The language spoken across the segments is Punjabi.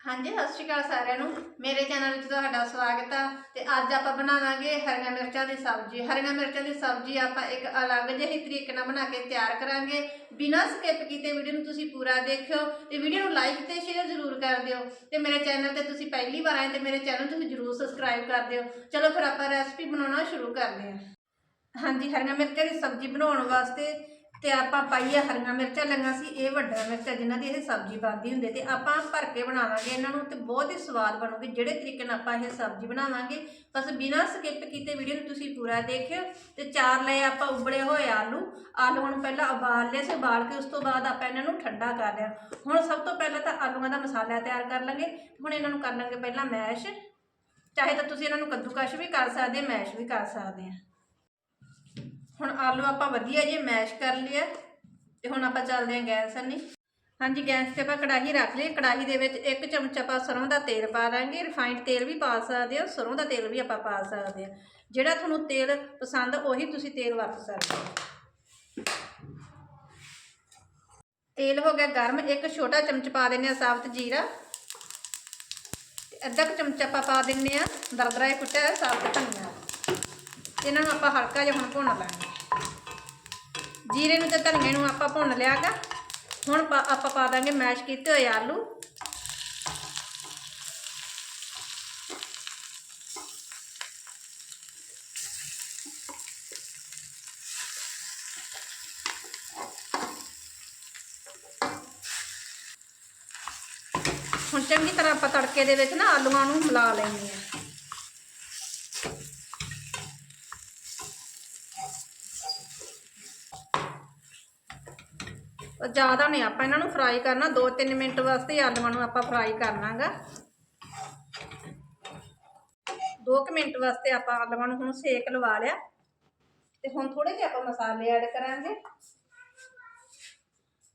ਹਾਂਜੀ, ਸਤਿ ਸ਼੍ਰੀ ਅਕਾਲ ਸਾਰਿਆਂ ਨੂੰ। ਮੇਰੇ ਚੈਨਲ ਵਿੱਚ ਤੁਹਾਡਾ ਸਵਾਗਤ ਆ ਤੇ ਅੱਜ ਆਪਾਂ ਬਣਾਵਾਂਗੇ ਹਰੀਆਂ ਮਿਰਚਾਂ ਦੀ ਸਬਜ਼ੀ। ਹਰੀਆਂ ਮਿਰਚਾਂ ਦੀ ਸਬਜ਼ੀ ਆਪਾਂ ਇੱਕ ਅਲੱਗ ਜਿਹੇ ਤਰੀਕੇ ਨਾਲ ਬਣਾ ਕੇ ਤਿਆਰ ਕਰਾਂਗੇ। ਬਿਨਾਂ ਸਕਿਪ ਕੀਤੇ ਵੀਡੀਓ ਨੂੰ ਤੁਸੀਂ ਪੂਰਾ ਦੇਖਿਓ ਤੇ ਵੀਡੀਓ ਨੂੰ ਲਾਈਕ ਤੇ ਸ਼ੇਅਰ ਜ਼ਰੂਰ ਕਰ ਦਿਓ। ਤੇ ਮੇਰੇ ਚੈਨਲ ਤੇ ਤੁਸੀਂ ਪਹਿਲੀ ਵਾਰ ਆਏ ਤੇ ਮੇਰੇ ਚੈਨਲ ਨੂੰ ਤੁਸੀਂ ਜ਼ਰੂਰ ਸਬਸਕ੍ਰਾਈਬ ਕਰ ਦਿਓ। ਚਲੋ ਫਿਰ ਆਪਾਂ ਰੈਸਪੀ ਬਣਾਉਣਾ ਸ਼ੁਰੂ ਕਰਦੇ ਹਾਂ। ਹਾਂਜੀ, ਹਰੀਆਂ ਮਿਰਚਾਂ ਦੀ ਸਬਜ਼ੀ ਬਣਾਉਣ ਵਾਸਤੇ ਤੇ ਆਪਾਂ ਪਾਈਏ ਹਰੀਆਂ ਮਿਰਚਾਂ ਲਈਆਂ ਸੀ, ਇਹ ਵੱਡਾ ਮਿਰਚਾਂ ਜਿਨ੍ਹਾਂ ਦੀ ਇਹ ਸਬਜ਼ੀ ਬਣਦੀ ਹੁੰਦੀ ਤੇ ਆਪਾਂ ਭਰ ਕੇ ਬਣਾਵਾਂਗੇ ਇਹਨਾਂ ਨੂੰ ਤੇ ਬਹੁਤ ਹੀ ਸਵਾਦ ਬਣੂਗੀ। ਜਿਹੜੇ ਤਰੀਕੇ ਨਾਲ ਆਪਾਂ ਇਹ ਸਬਜ਼ੀ ਬਣਾਵਾਂਗੇ, ਬਸ ਬਿਨਾਂ ਸਕਿਪ ਕੀਤੇ ਵੀਡੀਓ ਨੂੰ ਤੁਸੀਂ ਪੂਰਾ ਦੇਖਿਓ ਤੇ ਚਾਰ ਲਏ ਆਪਾਂ ਉਬਲੇ ਹੋਏ ਆਲੂ। ਆਲੂਆਂ ਨੂੰ ਪਹਿਲਾਂ ਉਬਾਲ ਲਿਆ ਸੀ, ਉਬਾਲ ਕੇ ਉਸ ਤੋਂ ਬਾਅਦ ਆਪਾਂ ਇਹਨਾਂ ਨੂੰ ਠੰਡਾ ਕਰ ਲਿਆ। ਹੁਣ ਸਭ ਤੋਂ ਪਹਿਲਾਂ ਤਾਂ ਆਲੂਆਂ ਦਾ ਮਸਾਲਾ ਤਿਆਰ ਕਰ ਲਾਂਗੇ ਹੁਣ ਇਹਨਾਂ ਨੂੰ ਕਰ ਲਾਂਗੇ ਪਹਿਲਾਂ ਮੈਸ਼। ਚਾਹੇ ਤਾਂ ਤੁਸੀਂ ਇਹਨਾਂ ਨੂੰ ਕੱਦੂਕਸ਼ ਵੀ ਕਰ ਸਕਦੇ, ਮੈਸ਼ ਵੀ ਕਰ ਸਕਦੇ ਆ। ਹੁਣ ਆਲੂ ਆਪਾਂ ਵਧੀਆ ਜੇ ਮੈਸ਼ ਕਰ ਲਿਆ ਤੇ ਹੁਣ ਆਪਾਂ ਚੱਲਦੇ ਹਾਂ ਗੈਸ ਅੰਨੀ ਹਾਂਜੀ, ਗੈਸ ਤੇ ਆਪਾਂ ਕੜਾਹੀ ਰੱਖ ਲਈ। ਕੜਾਹੀ ਦੇ ਵਿੱਚ ਇੱਕ ਚਮਚ ਆਪਾਂ ਸਰੋਂ ਦਾ ਤੇਲ ਪਾ ਦਾਂਗੇ ਰਿਫਾਈਨਡ ਤੇਲ ਵੀ ਪਾ ਸਕਦੇ ਹੋ, ਸਰੋਂ ਦਾ ਤੇਲ ਵੀ ਆਪਾਂ ਪਾ ਸਕਦੇ ਹਾਂ। ਜਿਹੜਾ ਤੁਹਾਨੂੰ ਤੇਲ ਪਸੰਦ, ਉਹੀ ਤੁਸੀਂ ਤੇਲ ਵਰਤ ਸਕਦੇ ਹੋ। ਤੇਲ ਹੋ ਗਿਆ ਗਰਮ। ਇੱਕ ਛੋਟਾ ਚਮਚ ਪਾ ਦਿੰਦੇ ਆ ਸਾਬਤ ਜੀਰਾ। ਤੇ ਅੱਧਾ ਕੁ ਚਮਚ ਆਪਾਂ ਪਾ ਦਿੰਦੇ ਆ ਦਰਦਰਾ ਕੁੱਟਿਆ ਹੋਇਆ ਸਾਬਤ ਧਨੀਆ। ਇਹਨਾਂ ਨੂੰ ਆਪਾਂ ਹਲਕਾ ਜਿਹਾ ਹੁਣ ਭੁੰਨ ਲਾਂਗੇ। ਜੀਰੇ ਨੂੰ ਤੇ ਧਨੀਏ ਨੂੰ ਆਪਾਂ ਭੁੰਨ ਲਿਆਗਾ ਹੁਣ ਪਾ- ਆਪਾਂ ਪਾ ਦਾਂਗੇ ਮੈਸ਼ ਕੀਤੇ ਹੋਏ ਆਲੂ। ਹੁਣ ਚੰਗੀ ਤਰ੍ਹਾਂ ਆਪਾਂ ਤੜਕੇ ਦੇ ਵਿੱਚ ਨਾ ਆਲੂਆਂ ਨੂੰ ਮਿਲਾ ਲੈਂਦੇ ਆ ਜ਼ਿਆਦਾ ਨਹੀਂ, ਆਪਾਂ ਇਹਨਾਂ ਨੂੰ ਫਰਾਈ ਕਰਨਾ 2-3 ਮਿੰਟ ਵਾਸਤੇ ਆਲੂਆਂ ਨੂੰ ਆਪਾਂ ਫਰਾਈ ਕਰਨਾਗਾ। 2 ਮਿੰਟ ਵਾਸਤੇ ਆਪਾਂ ਆਲੂਆਂ ਨੂੰ ਹੁਣ ਸੇਕ ਲਵਾ ਲਿਆ। ਤੇ ਹੁਣ ਥੋੜੇ ਜਿਹੇ ਆਪਾਂ ਮਸਾਲੇ ਐਡ ਕਰਾਂਗੇ।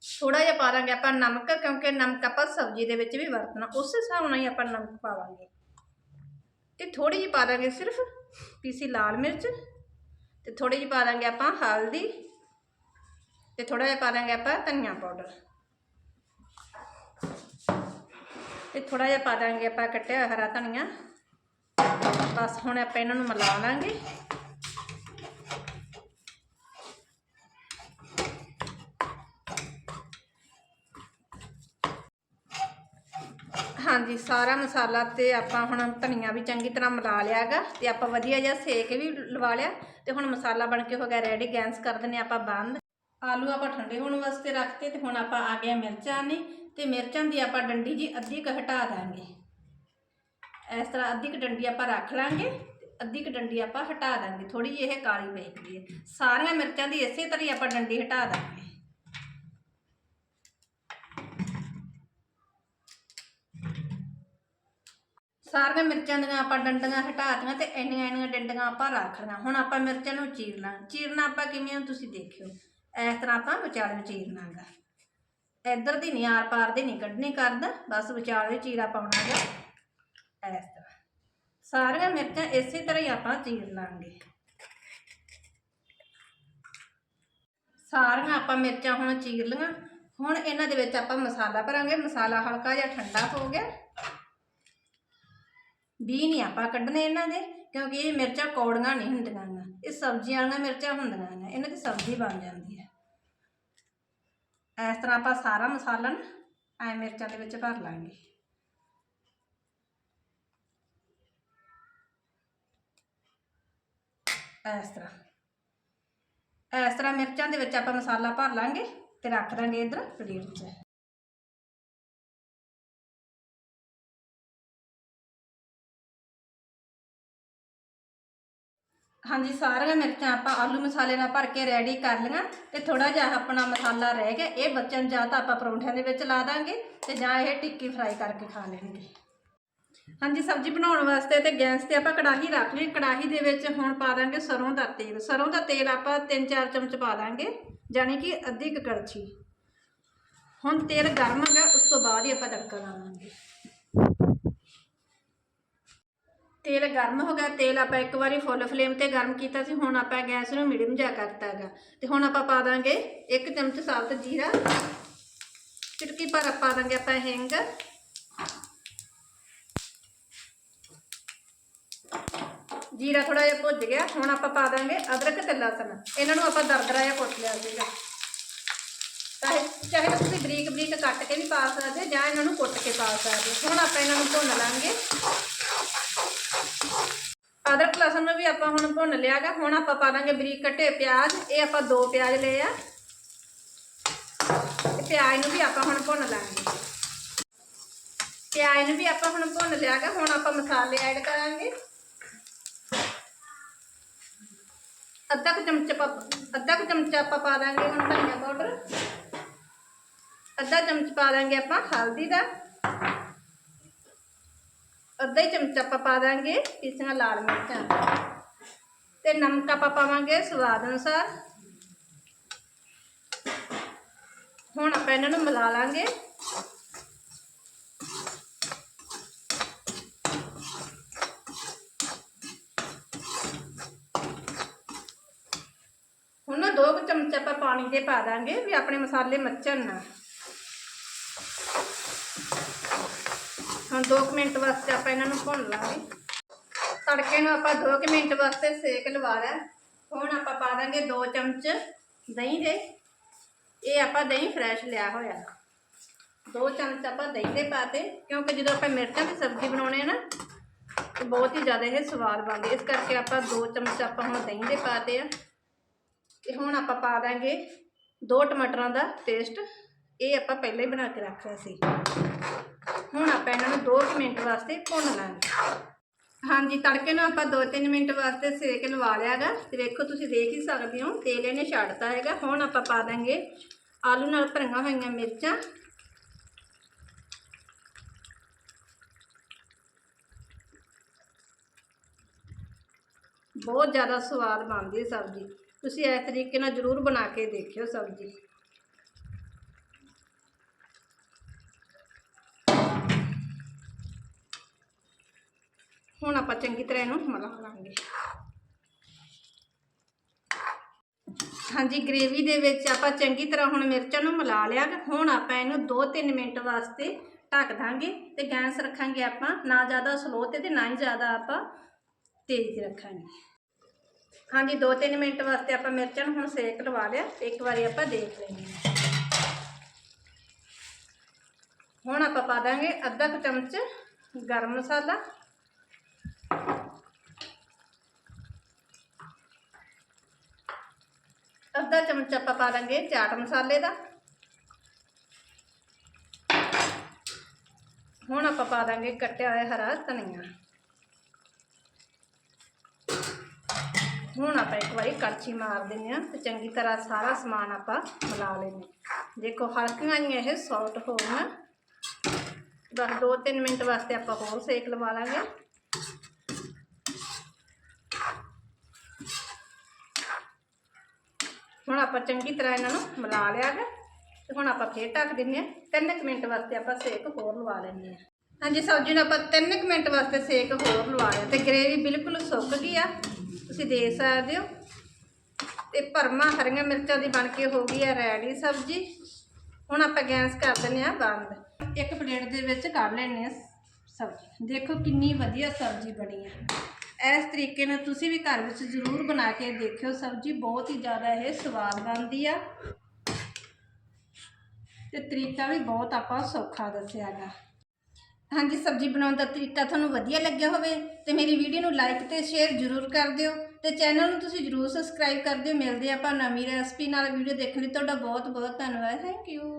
ਥੋੜਾ ਜਿਹਾ ਪਾ ਦਾਂਗੇ ਆਪਾਂ ਨਮਕ, ਕਿਉਂਕਿ ਨਮਕ ਆਪਾਂ ਸਬਜ਼ੀ ਦੇ ਵਿੱਚ ਵੀ ਵਰਤਣਾ, ਉਸ ਹਿਸਾਬ ਨਾਲ ਹੀ ਆਪਾਂ ਨਮਕ ਪਾਵਾਂਗੇ। ਤੇ ਥੋੜੀ ਜਿਹੀ ਪਾ ਦਾਂਗੇ ਸਿਰਫ ਪੀਸੀ ਲਾਲ ਮਿਰਚ, ਤੇ ਥੋੜੀ ਜਿਹੀ ਪਾ ਦਾਂਗੇ ਆਪਾਂ ਹਲਦੀ ਤੇ ਥੋੜਾ ਜਿਹਾ ਪਾ ਦਾਂਗੇ ਆਪਾਂ ਧਨੀਆ ਪਾਊਡਰ। ਤੇ ਥੋੜਾ ਜਿਹਾ ਪਾ ਦਾਂਗੇ ਆਪਾਂ ਕੱਟਿਆ ਹਰਾ ਧਨੀਆ। ਬਸ ਹੁਣ ਆਪਾਂ ਇਹਨਾਂ ਨੂੰ ਮਿਲਾ ਲਾਂਗੇ। ਹਾਂਜੀ, ਸਾਰਾ ਮਸਾਲਾ ਤੇ ਆਪਾਂ ਹੁਣ ਧਨੀਆ ਵੀ ਚੰਗੀ ਤਰ੍ਹਾਂ ਮਿਲਾ ਲਿਆਗਾ ਤੇ ਆਪਾਂ ਵਧੀਆ ਜਿਹਾ ਸੇਕ ਵੀ ਲਵਾ ਲਿਆ ਤੇ ਹੁਣ ਮਸਾਲਾ ਬਣ ਕੇ ਹੋ ਗਿਆ ਰੈਡੀ ਗੈਸ ਕਰ ਦਿੰਨੇ ਆਪਾਂ ਬੰਦ। ਆਲੂ ਆਪਾਂ ਠੰਡੇ ਹੋਣ ਵਾਸਤੇ ਰੱਖਤੇ ਤੇ ਹੁਣ ਆਪਾਂ ਆ ਗਏ ਮਿਰਚਾਂ ਨੇ ਤੇ ਮਿਰਚਾਂ ਦੀ ਆਪਾਂ ਡੰਡੀ ਜੀ ਅੱਧੀ ਕੁ ਹਟਾ ਦਾਂਗੇ। ਇਸ ਤਰ੍ਹਾਂ ਅੱਧੀ ਕੁ ਡੰਡੀ ਆਪਾਂ ਰੱਖ ਲਾਂਗੇ ਅੱਧੀ ਕੁ ਡੰਡੀ ਆਪਾਂ ਹਟਾ ਦਾਂਗੇ। ਥੋੜੀ ਜਿਹੀ ਇਹ ਕਾਲੀ ਪਈ ਹੈ। ਸਾਰੀਆਂ ਮਿਰਚਾਂ ਦੀ ਇਸੇ ਤਰ੍ਹਾਂ ਹੀ ਆਪਾਂ ਡੰਡੀ ਹਟਾ ਦਾਂਗੇ। ਸਾਰੀਆਂ ਮਿਰਚਾਂ ਦੀਆਂ ਆਪਾਂ ਡੰਡੀਆਂ ਹਟਾਤੀਆਂ ਤੇ ਇੰਨੀਆਂ ਇੰਨੀਆਂ ਡੰਡੀਆਂ ਆਪਾਂ ਰੱਖ ਲਈਆਂ। ਹੁਣ ਆਪਾਂ ਮਿਰਚਾਂ ਨੂੰ ਚੀਰ ਲਾਂ ਚੀਰਨਾ ਆਪਾਂ ਕਿਵੇਂ ਤੁਸੀਂ ਦੇਖਿਓ। ਇਸ ਤਰ੍ਹਾਂ ਆਪਾਂ ਵਿਚਾਲੇ ਚੀਰਨਾਗਾ ਇੱਧਰ ਦੀ ਨਹੀਂ ਆਰ ਪਾਰ ਦੀ ਨਹੀਂ ਕੱਢਣੀ ਕਰਦਾ, ਬਸ ਵਿਚਾਲੇ ਚੀਰਾ ਪਾਉਣਾਗਾ ਇਸ ਤਰ੍ਹਾਂ। ਸਾਰੀਆਂ ਮਿਰਚਾਂ ਇਸੇ ਤਰ੍ਹਾਂ ਹੀ ਆਪਾਂ ਚੀਰ ਲਾਂਗੇ। ਸਾਰੀਆਂ ਆਪਾਂ ਮਿਰਚਾਂ ਹੁਣ ਚੀਰ ਲੀਆਂ ਹੁਣ ਇਹਨਾਂ ਦੇ ਵਿੱਚ ਆਪਾਂ ਮਸਾਲਾ ਭਰਾਂਗੇ। ਮਸਾਲਾ ਹਲਕਾ ਜਿਹਾ ਠੰਡਾ ਹੋ ਗਿਆ। ਵੀ ਨਹੀਂ ਆਪਾਂ ਕੱਢਣੇ ਇਹਨਾਂ ਦੇ, ਕਿਉਂਕਿ ਇਹ ਮਿਰਚਾਂ ਕੌੜੀਆਂ ਨਹੀਂ ਹੁੰਦੀਆਂ ਗਾ। ਇਹ ਸਬਜ਼ੀਆਂ ਵਾਲੀਆਂ ਮਿਰਚਾਂ ਹੁੰਦੀਆਂ ਨੇ ਇਹਨਾਂ ਦੀ ਸਬਜ਼ੀ ਬਣ ਜਾਂਦੀ ਹੈ। ਇਸ ਤਰ੍ਹਾਂ ਆਪਾਂ ਸਾਰਾ ਮਸਾਲਾ ਨਾ ਐ ਮਿਰਚਾਂ ਦੇ ਵਿੱਚ ਭਰ ਲਾਂਗੇ। ਇਸ ਤਰ੍ਹਾਂ। ਇਸ ਤਰ੍ਹਾਂ ਮਿਰਚਾਂ ਦੇ ਵਿੱਚ ਆਪਾਂ ਮਸਾਲਾ ਭਰ ਲਾਂਗੇ ਤੇ ਰੱਖ ਦਾਂਗੇ ਇਧਰ ਪਲੇਟ 'ਚ। ਹਾਂਜੀ, ਸਾਰੀਆਂ ਮਿਰਚਾਂ ਆਪਾਂ ਆਲੂ ਮਸਾਲੇ ਨਾਲ ਭਰ ਕੇ ਰੈਡੀ ਕਰ ਲਈਆਂ ਤੇ ਥੋੜਾ ਜਿਹਾ ਆਪਣਾ ਮਸਾਲਾ ਰਹਿ ਗਿਆ। ਇਹ ਬੱਚਿਆਂ ਨੂੰ ਜਾਂ ਤਾਂ ਆਪਾਂ ਪਰੌਂਠਿਆਂ ਦੇ ਵਿੱਚ ਲਾ ਦਾਂਗੇ ਤੇ ਜਾਂ ਇਹ ਟਿੱਕੀ ਫਰਾਈ ਕਰਕੇ ਖਾ ਲੈਣਗੇ। ਹਾਂਜੀ, ਸਬਜ਼ੀ ਬਣਾਉਣ ਵਾਸਤੇ ਤੇ ਗੈਸ ਤੇ ਆਪਾਂ ਕੜਾਹੀ ਰੱਖ ਲਈ। ਕੜਾਹੀ ਦੇ ਵਿੱਚ ਹੁਣ ਪਾ ਦਾਂਗੇ ਸਰੋਂ ਦਾ ਤੇਲ। ਸਰੋਂ ਦਾ ਤੇਲ ਆਪਾਂ 3-4 ਚਮਚ ਪਾ ਦਾਂਗੇ ਯਾਨੀ ਕਿ ਅੱਧੀ ਕੁ ਕੜਛੀ। ਹੁਣ ਤੇਲ ਗਰਮ ਹੋ ਗਿਆ, ਉਸ ਤੋਂ ਬਾਅਦ ਹੀ ਆਪਾਂ ਤੜਕਾ ਲਾਵਾਂਗੇ। ਤੇਲ ਗਰਮ ਹੋ ਗਿਆ, ਤੇਲ ਆਪਾਂ ਇੱਕ ਵਾਰੀ ਫੁੱਲ ਫਲੇਮ ਤੇ ਗਰਮ ਕੀਤਾ ਸੀ, ਹੁਣ ਆਪਾਂ ਗੈਸ ਨੂੰ ਮੀਡੀਅਮ ਜਾ ਕਰਤਾਗਾ ਤੇ ਹੁਣ ਆਪਾਂ ਪਾ ਦਾਂਗੇ ਇੱਕ ਚਮਚ ਸਾਲਤ ਜੀਰਾ। ਚਿਟਕੀ ਪਰ ਪਾ ਦਾਂਗੇ ਆਪਾਂ ਹਿੰਗ। ਜੀਰਾ ਥੋੜਾ ਜਿਹਾ ਭੁੱਜ ਗਿਆ, ਹੁਣ ਆਪਾਂ ਪਾ ਦਾਂਗੇ ਅਦਰਕ ਤੇ ਲਸਣ। ਇਹਨਾਂ ਨੂੰ ਆਪਾਂ ਦਰਦਰਾ ਜਿਹਾ ਕੁੱਟ ਲਿਆ ਸੀਗਾ। ਚਾਹੇ ਤੁਸੀਂ ਬਰੀਕ ਬਰੀਕ ਕੱਟ ਕੇ ਵੀ ਪਾ ਸਕਦੇ ਜਾਂ ਇਹਨਾਂ ਨੂੰ ਕੁੱਟ ਕੇ ਪਾ ਸਕਦੇ। ਹੁਣ ਆਪਾਂ ਇਹਨਾਂ ਨੂੰ ਭੁੰਨ ਲਾਂਗੇ। ਅਦਰਕ ਲਸਣ ਨੂੰ ਵੀ ਆਪਾਂ ਹੁਣ ਭੁੰਨ ਲਿਆਗਾ। ਹੁਣ ਆਪਾਂ ਪਾ ਦਾਂਗੇ ਬਰੀਕ ਕੱਟੇ ਪਿਆਜ਼। ਇਹ ਆਪਾਂ ਦੋ ਪਿਆਜ਼ ਲਏ ਆ। ਪਿਆਜ਼ ਨੂੰ ਵੀ ਆਪਾਂ ਹੁਣ ਭੁੰਨ ਲਾਂਗੇ। ਪਿਆਜ਼ ਨੂੰ ਵੀ ਆਪਾਂ ਹੁਣ ਭੁੰਨ ਲਿਆਗਾ। ਹੁਣ ਆਪਾਂ ਮਸਾਲੇ ਐਡ ਕਰਾਂਗੇ। ਅੱਧਾ ਕੁ ਚਮਚ ਅੱਧਾ ਕੁ ਚਮਚਾ ਆਪਾਂ ਪਾ ਦਾਂਗੇ ਹੁਣ ਧਨੀਆ ਪਾਊਡਰ। ਅੱਧਾ ਚਮਚ ਪਾ ਦਾਂਗੇ ਆਪਾਂ ਹਲਦੀ ਦਾ। ਅੱਧਾ ਹੀ ਚਮਚਾ ਆਪਾਂ ਪਾ ਦਾਂਗੇ ਪੀਸੀਆਂ ਲਾਲ ਮਿਰਚਾਂ ਤੇ ਨਮਕ ਆਪਾਂ ਪਾਵਾਂਗੇ ਸਵਾਦ ਅਨੁਸਾਰ। ਹੁਣ ਆਪਾਂ ਇਹਨਾਂ ਨੂੰ ਮਿਲਾ ਲਾਂਗੇ। ਹੁਣ ਦੋ ਕੁ ਚਮਚ ਆਪਾਂ ਪਾਣੀ ਦੇ ਪਾ ਦਾਂਗੇ ਵੀ ਆਪਣੇ ਮਸਾਲੇ ਮੱਚਣ ਨਾ। ਹੁਣ 2 ਮਿੰਟ ਵਾਸਤੇ ਆਪਾਂ ਇਹਨਾਂ ਨੂੰ ਭੁੰਨ ਲਾਂਗੇ। ਤੜਕੇ ਨੂੰ ਆਪਾਂ 2 ਮਿੰਟ ਵਾਸਤੇ ਸੇਕ ਲਵਾ ਲਿਆ। ਹੁਣ ਆਪਾਂ ਪਾ ਦਾਂਗੇ 2 ਚਮਚ ਦਹੀਂ ਦੇ। ਇਹ ਆਪਾਂ ਦਹੀਂ ਫਰੈਸ਼ ਲਿਆ ਹੋਇਆ। 2 ਚਮਚ ਆਪਾਂ ਦਹੀਂ ਦੇ ਪਾਤੇ ਕਿਉਂਕਿ ਜਦੋਂ ਆਪਾਂ ਮਿਰਚਾਂ ਦੀ ਸਬਜ਼ੀ ਬਣਾਉਣੇ ਆ ਨਾ, ਤੇ ਬਹੁਤ ਹੀ ਜ਼ਿਆਦਾ ਇਹ ਸਵਾਦ ਬਣਦੀ। ਇਸ ਕਰਕੇ ਆਪਾਂ 2 ਚਮਚ ਆਪਾਂ ਹੁਣ ਦਹੀਂ ਦੇ ਪਾਤੇ ਆ। ਤੇ ਹੁਣ ਆਪਾਂ ਪਾ ਦਾਂਗੇ ਦੋ ਟਮਾਟਰਾਂ ਦਾ ਪੇਸਟ ਇਹ ਆਪਾਂ ਪਹਿਲਾਂ ਹੀ ਬਣਾ ਕੇ ਰੱਖਿਆ ਸੀ। ਹੁਣ ਆਪਾਂ ਇਹਨਾਂ ਨੂੰ 2 ਮਿੰਟ ਵਾਸਤੇ ਭੁੰਨ ਲਾਂਗੇ। ਹਾਂਜੀ, ਤੜਕੇ ਨੂੰ ਆਪਾਂ 2-3 ਮਿੰਟ ਵਾਸਤੇ ਸੇਕ ਲਵਾ ਲਿਆਗਾ। ਤੇ ਵੇਖੋ, ਤੁਸੀਂ ਦੇਖ ਹੀ ਸਕਦੇ ਹੋ, ਤੇਲ ਇਹਨੇ ਛੱਡਤਾ ਹੈਗਾ। ਹੁਣ ਆਪਾਂ ਪਾ ਦਾਂਗੇ ਆਲੂ ਨਾਲ ਭਰੀਆਂ ਹੋਈਆਂ ਮਿਰਚਾਂ। ਬਹੁਤ ਜ਼ਿਆਦਾ ਸਵਾਦ ਬਣਦੀ ਹੈ ਸਬਜ਼ੀ। ਤੁਸੀਂ ਇਸ ਤਰੀਕੇ ਨਾਲ ਜ਼ਰੂਰ ਬਣਾ ਕੇ ਦੇਖਿਓ ਸਬਜ਼ੀ ਹੁਣ ਆਪਾਂ ਚੰਗੀ ਤਰ੍ਹਾਂ ਇਹਨੂੰ ਮਿਲਾ ਲਾਂਗੇ ਹਾਂਜੀ ਗ੍ਰੇਵੀ ਦੇ ਵਿੱਚ ਆਪਾਂ ਚੰਗੀ ਤਰ੍ਹਾਂ ਹੁਣ ਮਿਰਚਾਂ ਨੂੰ ਮਿਲਾ ਲਿਆ ਹੁਣ ਆਪਾਂ ਇਹਨੂੰ 2-3 ਮਿੰਟ ਵਾਸਤੇ ਢੱਕ ਦਾਂਗੇ ਤੇ ਗੈਸ ਰੱਖਾਂਗੇ ਆਪਾਂ, ਨਾ ਜ਼ਿਆਦਾ ਸਲੋ ਤੇ ਤੇ ਨਾ ਹੀ ਜ਼ਿਆਦਾ ਆਪਾਂ ਤੇਜ਼ ਰੱਖਾਂਗੇ। ਹਾਂਜੀ 2-3 ਮਿੰਟ ਵਾਸਤੇ ਆਪਾਂ ਮਿਰਚਾਂ ਨੂੰ ਹੁਣ ਸੇਕ ਲਵਾ ਲਿਆ ਤੇ ਇੱਕ ਵਾਰੀ ਆਪਾਂ ਦੇਖ ਲੈਂਦੇ ਹਾਂ। ਹੁਣ ਆਪਾਂ ਪਾ ਦਾਂਗੇ ਅੱਧਾ ਕੁ ਚਮਚ ਗਰਮ ਮਸਾਲਾ। ਅੱਧਾ ਚਮਚ ਆਪਾਂ ਪਾ ਦਾਂਗੇ ਚਾਟ ਮਸਾਲੇ ਦਾ। ਹੁਣ ਆਪਾਂ ਪਾ ਦਾਂਗੇ ਕੱਟਿਆ ਹੋਇਆ ਹਰਾ ਧਨੀਆ। ਹੁਣ ਆਪਾਂ ਇੱਕ ਵਾਰੀ ਕੜਛੀ ਮਾਰ ਦਿੰਦੇ ਆ ਤੇ ਚੰਗੀ ਤਰ੍ਹਾਂ ਸਾਰਾ ਸਮਾਨ ਆਪਾਂ ਮਿਲਾ ਲੈਂਦੇ ਹਾਂ। ਦੇਖੋ ਹਲਕੀਆਂ ਜਿਹੀਆਂ ਇਹ ਸੌਫਟ ਹੋ ਗਈਆਂ ਬਸ 2-3 ਮਿੰਟ ਵਾਸਤੇ ਆਪਾਂ ਹੋਰ ਸੇਕ ਲਵਾ ਲਾਂਗੇ। ਹੁਣ ਆਪਾਂ ਚੰਗੀ ਤਰ੍ਹਾਂ ਇਹਨਾਂ ਨੂੰ ਮਿਲਾ ਲਿਆ ਗਾ ਤੇ ਹੁਣ ਆਪਾਂ ਫੇਰ ਢੱਕ ਦਿੰਦੇ ਆ ਤਿੰਨ ਕੁ ਮਿੰਟ ਵਾਸਤੇ ਆਪਾਂ ਸੇਕ ਹੋਰ ਲਵਾ ਲੈਂਦੇ ਆ ਹਾਂਜੀ ਸਬਜ਼ੀ ਨੂੰ ਆਪਾਂ ਤਿੰਨ ਕੁ ਮਿੰਟ ਵਾਸਤੇ ਸੇਕ ਹੋਰ ਲਵਾ ਲਿਆ। ਤੇ ਗ੍ਰੇਵੀ ਬਿਲਕੁਲ ਸੁੱਕ ਗਈ ਆ। ਤੁਸੀਂ ਦੇਖ ਸਕਦੇ ਹੋ। ਤੇ ਭਰਮਾ ਹਰੀਆਂ ਮਿਰਚਾਂ ਦੀ ਬਣ ਕੇ ਹੋ ਗਈ ਆ ਰੈਡੀ ਸਬਜ਼ੀ। ਹੁਣ ਆਪਾਂ ਗੈਸ ਕਰ ਦਿੰਦੇ ਆ ਬੰਦ। ਇੱਕ ਪਲੇਟ ਦੇ ਵਿੱਚ ਕੱਢ ਲੈਣੇ ਆ ਸਬਜ਼ੀ। ਦੇਖੋ ਕਿੰਨੀ ਵਧੀਆ ਸਬਜ਼ੀ ਬਣੀ ਹੈ ਇਸ ਤਰੀਕੇ ਨਾਲ ਤੁਸੀਂ ਵੀ ਘਰ ਵਿੱਚ ਜ਼ਰੂਰ ਬਣਾ ਕੇ ਦੇਖਿਓ ਸਬਜ਼ੀ, ਬਹੁਤ ਹੀ ਜ਼ਿਆਦਾ ਇਹ ਸਵਾਦ ਬਣਦੀ ਆ। ਤੇ ਤਰੀਕਾ ਵੀ ਬਹੁਤ ਆਪਾਂ ਸੌਖਾ ਦੱਸਿਆਗਾ ਹਾਂਜੀ, ਸਬਜ਼ੀ ਬਣਾਉਣ ਦਾ ਤਰੀਕਾ ਤੁਹਾਨੂੰ ਵਧੀਆ ਲੱਗਿਆ ਹੋਵੇ ਤੇ ਮੇਰੀ ਵੀਡੀਓ ਨੂੰ ਲਾਈਕ ਤੇ ਸ਼ੇਅਰ ਜ਼ਰੂਰ ਕਰ ਦਿਓ ਤੇ ਚੈਨਲ ਨੂੰ ਤੁਸੀਂ ਜ਼ਰੂਰ ਸਬਸਕ੍ਰਾਈਬ ਕਰ ਦਿਓ। ਮਿਲਦੇ ਆਪਾਂ ਨਵੀਂ ਰੈਸਪੀ ਨਾਲ ਵੀਡੀਓ ਦੇਖਣ ਲਈ। ਤੁਹਾਡਾ ਬਹੁਤ ਬਹੁਤ ਧੰਨਵਾਦ। Thank you